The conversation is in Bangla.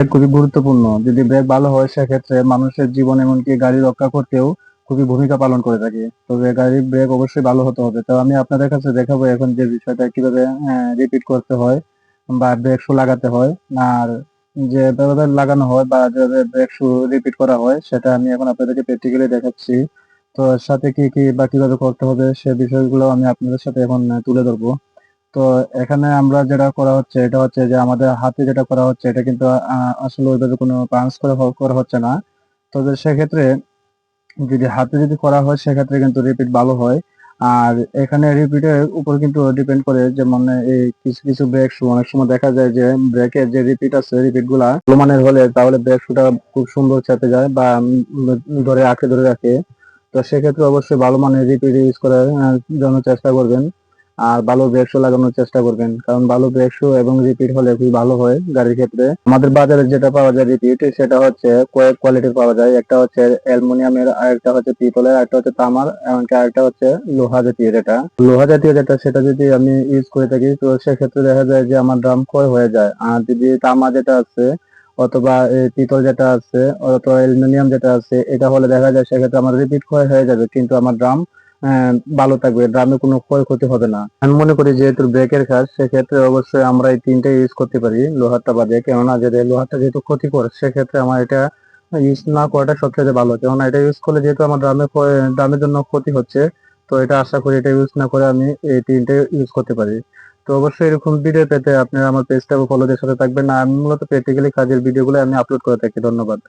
খুবই গুরুত্বপূর্ণ। যদি ব্রেক ভালো হয়, সেক্ষেত্রে মানুষের জীবন এমনকি গাড়ি রক্ষা করতেও খুবই ভূমিকা পালন করে থাকে। তবে গাড়ির ব্রেক অবশ্যই ভালো হতে হবে। তো আমি আপনাদের কাছে দেখাবো এখন যে বিষয়টা কীভাবে রিপিট করতে হয় বা ব্রেক শু লাগাতে হয়। আর যে যেভাবে লাগানো হয় বা যেভাবে ব্রেক শু রিপিট করা হয়, সেটা আমি এখন আপনাদেরকে প্র্যাকটিক্যালি দেখাচ্ছি। তো সাথে কি কি বা কীভাবে করতে হবে, সে বিষয়গুলো আমি আপনাদের সাথে এখন তুলে ধরবো। তো এখানে আমরা যেটা করা হচ্ছে, এটা হচ্ছে যে আমাদের হাতে যেটা করা হচ্ছে, এটা কিন্তু আসলে ওইভাবে কোনো পাঞ্চ করা করা হচ্ছে না। তবে সেক্ষেত্রে যদি হাতে যদি করা হয়, সেক্ষেত্রে কিন্তু রিপিট ভালো হয়। আর এখানে রিপিটের উপর কিন্তু ডিপেন্ড করে যেমন এই কিছু কিছু ব্রেক শু অনেক সময় দেখা যায় যে ব্রেকের যে রিপিট আছে রিপিটগুলা ভালো মানের হলে তাহলে ব্রেক শুটা খুব সুন্দর চেপে যায় বা ধরে আঁকড়ে ধরে রাখে। তো সেক্ষেত্রে অবশ্যই ভালো মানের রিপিট ইউজ করার জন্য চেষ্টা করবেন। আর ভালো ব্রেক শু লাগানোর চেষ্টা করবেন। কারণ ভালো ব্রেকশো এবং রিপিট হলে খুবই ভালো হয় গাড়ির ক্ষেত্রে। আমাদের বাজারে যেটা পাওয়া যায় রিপিট, সেটা হচ্ছে কয়েক কোয়ালিটির পাওয়া যায়। একটা হচ্ছে অ্যালুমিনিয়ামের, আর একটা হচ্ছে পিতলের, আর একটা হচ্ছে তামার, এমনকি আরেকটা হচ্ছে লোহা জাতীয় যেটা। লোহা জাতীয় যেটা, সেটা যদি আমি ইউজ করে থাকি, তো সেক্ষেত্রে দেখা যায় যে আমার ড্রাম ক্ষয় হয়ে যায়। আর যদি তামা যেটা আছে, অথবা পিতল যেটা আছে, অথবা অ্যালুমিনিয়াম যেটা আছে, এটা হলে দেখা যায় সেক্ষেত্রে আমার রিপিট ক্ষয় হয়ে যাবে, কিন্তু আমার ড্রাম ভালো থাকবে। ড্রামে কোনো ক্ষয়ক্ষতি হবে না। আমি মনে করি যেহেতু ব্রেকের কাজ, সেক্ষেত্রে অবশ্যই আমরা এই তিনটে ইউজ করতে পারি, লোহারটা বাদে কেননা যদি লোহারটা যেহেতু ক্ষতিকর, সেক্ষেত্রে আমার এটা ইউজ না করাটা সবচেয়ে ভালো। কেননা এটা ইউজ করলে যেহেতু আমার ড্রামে ড্রামের জন্য ক্ষতি হচ্ছে, তো এটা আশা করি এটা ইউজ না করে আমি এই তিনটে ইউজ করতে পারি। তো অবশ্যই এরকম ভিডিও পেতে আপনারা আমার পেজটা ফলো দিয়ে সাথে থাকবেন। আমি মূলত প্র্যাকটিক্যালি কাজের ভিডিওগুলো আমি আপলোড করে থাকি। ধন্যবাদ।